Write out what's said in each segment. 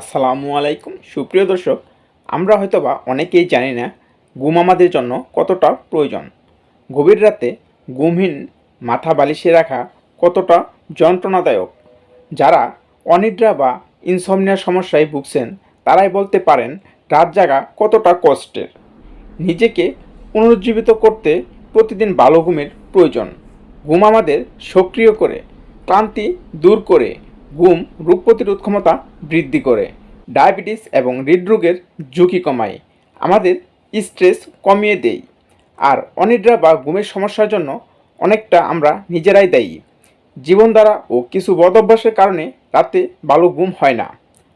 আসসালামু আলাইকুম। সুপ্রিয় দর্শক, আমরা হয়তোবা অনেকেই জানি না ঘুম আমাদের জন্য কতটা প্রয়োজন। গভীর রাতে ঘুমহীন, মাথা বালিশে রাখা কতটা যন্ত্রণাদায়ক। যারা অনিদ্রা বা ইনসমনিয়ার সমস্যায় ভুগছেন, তারাই বলতে পারেন রাত জাগা কতটা কষ্টের। নিজেকে পুনরুজ্জীবিত করতে প্রতিদিন ভালো ঘুমের প্রয়োজন। ঘুম আমাদের সক্রিয় করে, ক্লান্তি দূর করে ঘুম রোগ প্রতিরোধ ক্ষমতা বৃদ্ধি করে, ডায়াবেটিস এবং হৃদরোগের ঝুঁকি কমায়, আমাদের স্ট্রেস কমিয়ে দেয়। আর অনিদ্রা বা ঘুমের সমস্যার জন্য অনেকটা আমরা নিজেরাই দায়ী। জীবনধারা ও কিছু বদ অভ্যাসের কারণে রাতে ভালো ঘুম হয় না।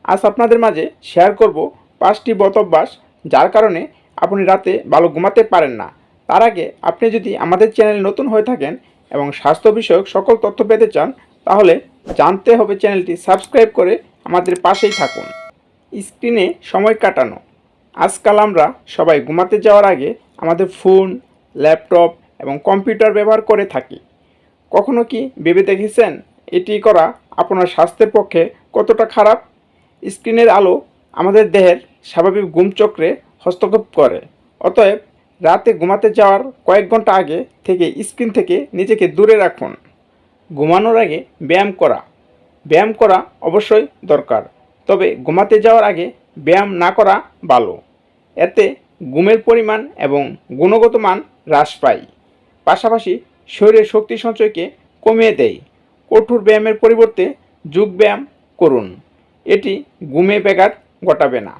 আজ আপনাদের মাঝে শেয়ার করব পাঁচটি বদ অভ্যাস যার কারণে আপনি রাতে ভালো ঘুমাতে পারেন না। তার আগে আপনি যদি আমাদের চ্যানেল নতুন হয়ে থাকেন এবং স্বাস্থ্য বিষয়ক সকল তথ্য পেতে চান, তাহলে জানতে হবে চ্যানেলটি সাবস্ক্রাইব করে আমাদের পাশেই থাকুন। স্ক্রিনে সময় কাটানো। আজকাল আমরা সবাই ঘুমাতে যাওয়ার আগে আমাদের ফোন, ল্যাপটপ এবং কম্পিউটার ব্যবহার করে থাকি। কখনো কি ভেবে দেখেছেন এটি করা আপনার স্বাস্থ্যের পক্ষে কতটা খারাপ? স্ক্রিনের আলো আমাদের দেহের স্বাভাবিক ঘুমচক্রে হস্তক্ষেপ করে। অতএব রাতে ঘুমাতে যাওয়ার কয়েক ঘণ্টা আগে থেকে স্ক্রিন থেকে নিজেকে দূরে রাখুন। ঘুমানোর আগে ব্যায়াম করা। ব্যায়াম করা অবশ্যই দরকার, তবে ঘুমাতে যাওয়ার আগে ব্যায়াম না করা ভালো। এতে ঘুমের পরিমাণ এবং গুণগত মান হ্রাস পায়। পাশাপাশি শরীরের শক্তি সঞ্চয়কে কমিয়ে দেয়। কঠোর ব্যায়ামের পরিবর্তে যোগ ব্যায়াম করুন। এটি ঘুমে ব্যাঘাত ঘটাবে না।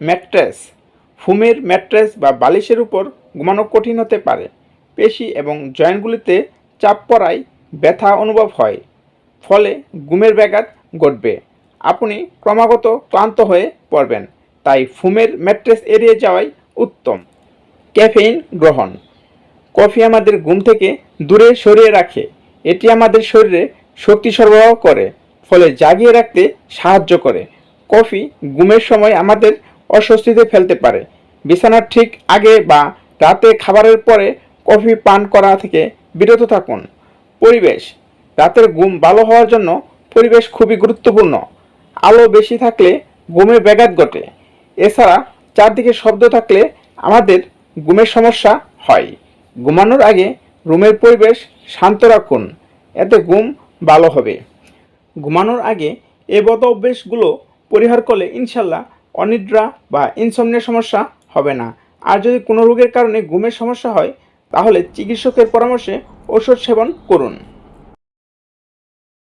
ম্যাট্রেস। ফুমের ম্যাট্রেস বা বালিশের উপর ঘুমানো কঠিন হতে পারে। পেশি এবং জয়েন্টগুলিতে চাপ পড়ায় ব্যথা অনুভব হয়। ফলে ঘুমের ব্যাঘাত ঘটবে। আপনি ক্রমাগত ক্লান্ত হয়ে পড়বেন। তাই ফুমের ম্যাট্রেস এড়িয়ে যাওয়াই উত্তম। ক্যাফেইন গ্রহণ। কফি আমাদের ঘুম থেকে দূরে সরিয়ে রাখে। এটি আমাদের শরীরে শক্তি সরবরাহ করে, ফলে জাগিয়ে রাখতে সাহায্য করে। কফি ঘুমের সময় আমাদের অস্বস্তিতে ফেলতে পারে। বিছানার ঠিক আগে বা রাতে খাবারের পরে কফি পান করা থেকে বিরত থাকুন। পরিবেশ। রাতের ঘুম ভালো হওয়ার জন্য পরিবেশ খুবই গুরুত্বপূর্ণ। আলো বেশি থাকলে ঘুমে ব্যাঘাত ঘটে। এছাড়া চারদিকে শব্দ থাকলে আমাদের ঘুমের সমস্যা হয়। ঘুমানোর আগে রুমের পরিবেশ শান্ত রাখুন। এতে ঘুম ভালো হবে। ঘুমানোর আগে এ বদ অভ্যেসগুলো পরিহার করলে ইনশাল্লাহ অনিদ্রা বা ইনসমনিয়ার সমস্যা হবে না। আর যদি কোনো রোগের কারণে ঘুমের সমস্যা হয়, তাহলে চিকিৎসকের পরামর্শে ওষুধ সেবন করুন।